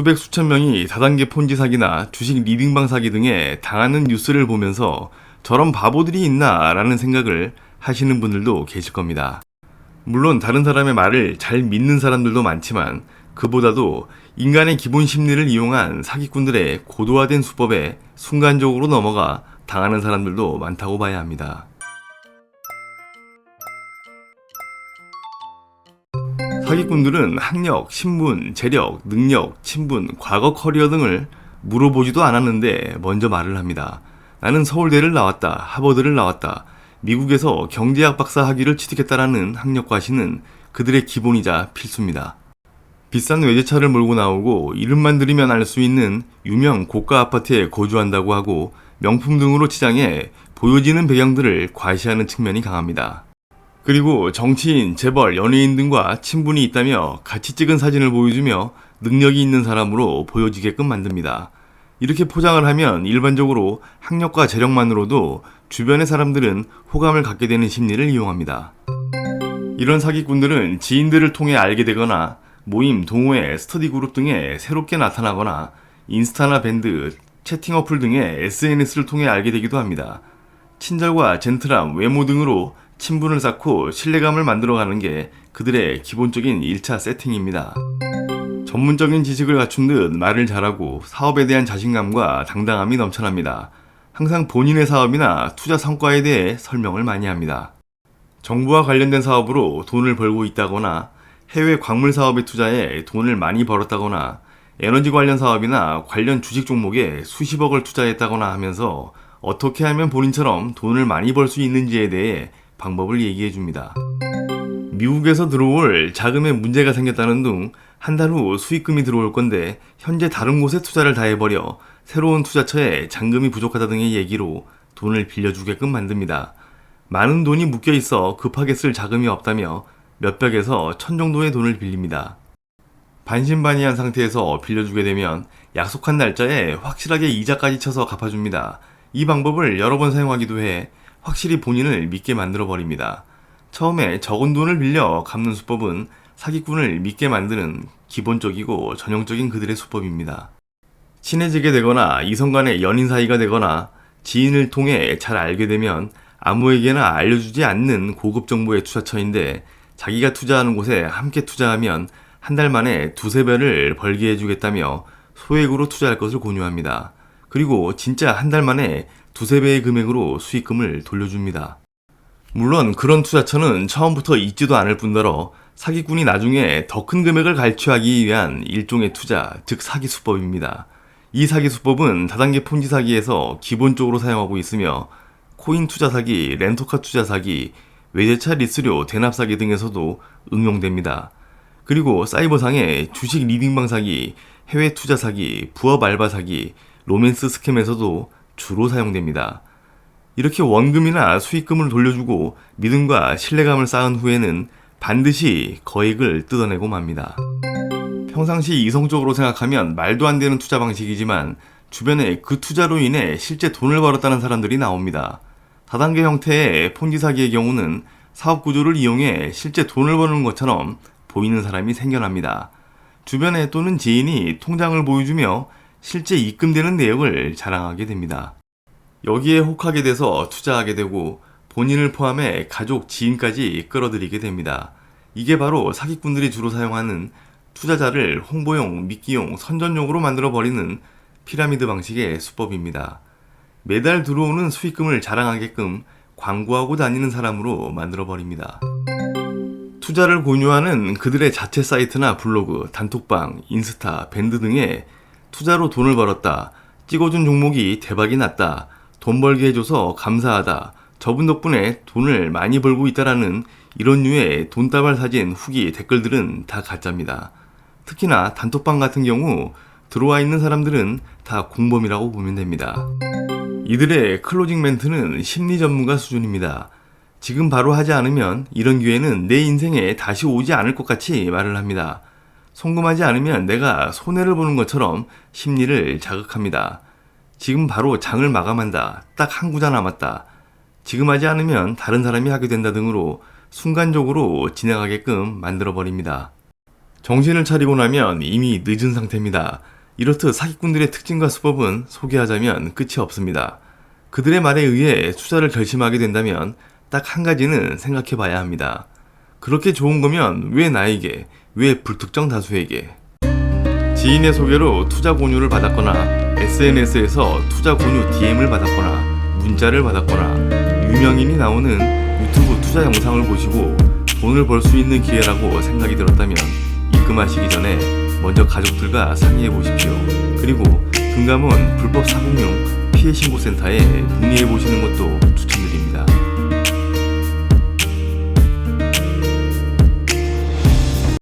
수백 수천 명이 다단계 폰지 사기나 주식 리딩방 사기 등에 당하는 뉴스를 보면서 저런 바보들이 있나 라는 생각을 하시는 분들도 계실 겁니다. 물론 다른 사람의 말을 잘 믿는 사람들도 많지만 그보다도 인간의 기본 심리를 이용한 사기꾼들의 고도화된 수법에 순간적으로 넘어가 당하는 사람들도 많다고 봐야 합니다. 사기꾼들은 학력, 신분, 재력, 능력, 친분, 과거 커리어 등을 물어보지도 않았는데 먼저 말을 합니다. 나는 서울대를 나왔다, 하버드를 나왔다, 미국에서 경제학 박사 학위를 취득했다라는 학력 과시는 그들의 기본이자 필수입니다. 비싼 외제차를 몰고 나오고 이름만 들으면 알 수 있는 유명 고가 아파트에 거주한다고 하고 명품 등으로 치장해 보여지는 배경들을 과시하는 측면이 강합니다. 그리고 정치인, 재벌, 연예인 등과 친분이 있다며 같이 찍은 사진을 보여주며 능력이 있는 사람으로 보여지게끔 만듭니다. 이렇게 포장을 하면 일반적으로 학력과 재력만으로도 주변의 사람들은 호감을 갖게 되는 심리를 이용합니다. 이런 사기꾼들은 지인들을 통해 알게 되거나 모임, 동호회, 스터디 그룹 등에 새롭게 나타나거나 인스타나 밴드, 채팅 어플 등의 SNS를 통해 알게 되기도 합니다. 친절과 젠틀함, 외모 등으로 친분을 쌓고 신뢰감을 만들어가는 게 그들의 기본적인 1차 세팅입니다. 전문적인 지식을 갖춘 듯 말을 잘하고 사업에 대한 자신감과 당당함이 넘쳐납니다. 항상 본인의 사업이나 투자 성과에 대해 설명을 많이 합니다. 정부와 관련된 사업으로 돈을 벌고 있다거나 해외 광물 사업에 투자해 돈을 많이 벌었다거나 에너지 관련 사업이나 관련 주식 종목에 수십억을 투자했다거나 하면서 어떻게 하면 본인처럼 돈을 많이 벌 수 있는지에 대해 방법을 얘기해 줍니다. 미국에서 들어올 자금에 문제가 생겼다는 둥 한 달 후 수익금이 들어올 건데 현재 다른 곳에 투자를 다 해버려 새로운 투자처에 잔금이 부족하다 등의 얘기로 돈을 빌려주게끔 만듭니다. 많은 돈이 묶여 있어 급하게 쓸 자금이 없다며 몇백에서 천 정도의 돈을 빌립니다. 반신반의한 상태에서 빌려주게 되면 약속한 날짜에 확실하게 이자까지 쳐서 갚아줍니다. 이 방법을 여러 번 사용하기도 해 확실히 본인을 믿게 만들어 버립니다. 처음에 적은 돈을 빌려 갚는 수법은 사기꾼을 믿게 만드는 기본적이고 전형적인 그들의 수법입니다. 친해지게 되거나 이성 간의 연인 사이가 되거나 지인을 통해 잘 알게 되면 아무에게나 알려주지 않는 고급 정보의 투자처인데 자기가 투자하는 곳에 함께 투자하면 한 달 만에 두세 배를 벌게 해주겠다며 소액으로 투자할 것을 권유합니다. 그리고 진짜 한 달 만에 두세 배의 금액으로 수익금을 돌려줍니다. 물론 그런 투자처는 처음부터 있지도 않을 뿐더러 사기꾼이 나중에 더 큰 금액을 갈취하기 위한 일종의 투자, 즉 사기 수법입니다. 이 사기 수법은 다단계 폰지 사기에서 기본적으로 사용하고 있으며 코인 투자 사기, 렌터카 투자 사기, 외제차 리스료 대납 사기 등에서도 응용됩니다. 그리고 사이버상의 주식 리딩방 사기, 해외 투자 사기, 부업 알바 사기, 로맨스 스캠에서도 주로 사용됩니다. 이렇게 원금이나 수익금을 돌려주고 믿음과 신뢰감을 쌓은 후에는 반드시 거액을 뜯어내고 맙니다. 평상시 이성적으로 생각하면 말도 안 되는 투자 방식이지만 주변에 그 투자로 인해 실제 돈을 벌었다는 사람들이 나옵니다. 다단계 형태의 폰지 사기의 경우는 사업 구조를 이용해 실제 돈을 버는 것처럼 보이는 사람이 생겨납니다. 주변에 또는 지인이 통장을 보여주며 실제 입금되는 내역을 자랑하게 됩니다. 여기에 혹하게 돼서 투자하게 되고 본인을 포함해 가족, 지인까지 끌어들이게 됩니다. 이게 바로 사기꾼들이 주로 사용하는 투자자를 홍보용, 미끼용, 선전용으로 만들어버리는 피라미드 방식의 수법입니다. 매달 들어오는 수익금을 자랑하게끔 광고하고 다니는 사람으로 만들어버립니다. 투자를 권유하는 그들의 자체 사이트나 블로그, 단톡방, 인스타, 밴드 등에 투자로 돈을 벌었다, 찍어준 종목이 대박이 났다, 돈 벌게 해줘서 감사하다, 저분 덕분에 돈을 많이 벌고 있다라는 이런 류의 돈다발 사진, 후기, 댓글들은 다 가짜입니다. 특히나 단톡방 같은 경우 들어와 있는 사람들은 다 공범이라고 보면 됩니다. 이들의 클로징 멘트는 심리 전문가 수준입니다. 지금 바로 하지 않으면 이런 기회는 내 인생에 다시 오지 않을 것 같이 말을 합니다. 송금하지 않으면 내가 손해를 보는 것처럼 심리를 자극합니다. 지금 바로 장을 마감한다. 딱 한 구자 남았다. 지금 하지 않으면 다른 사람이 하게 된다 등으로 순간적으로 진행하게끔 만들어 버립니다. 정신을 차리고 나면 이미 늦은 상태입니다. 이렇듯 사기꾼들의 특징과 수법은 소개하자면 끝이 없습니다. 그들의 말에 의해 투자를 결심하게 된다면 딱 한 가지는 생각해 봐야 합니다. 그렇게 좋은 거면 왜 나에게, 왜 불특정 다수에게? 지인의 소개로 투자 권유를 받았거나 SNS에서 투자 권유 DM을 받았거나 문자를 받았거나 유명인이 나오는 유튜브 투자 영상을 보시고 돈을 벌 수 있는 기회라고 생각이 들었다면 입금하시기 전에 먼저 가족들과 상의해 보십시오. 그리고 금감원 불법 사공용 피해 신고센터에 문의해 보시는 것도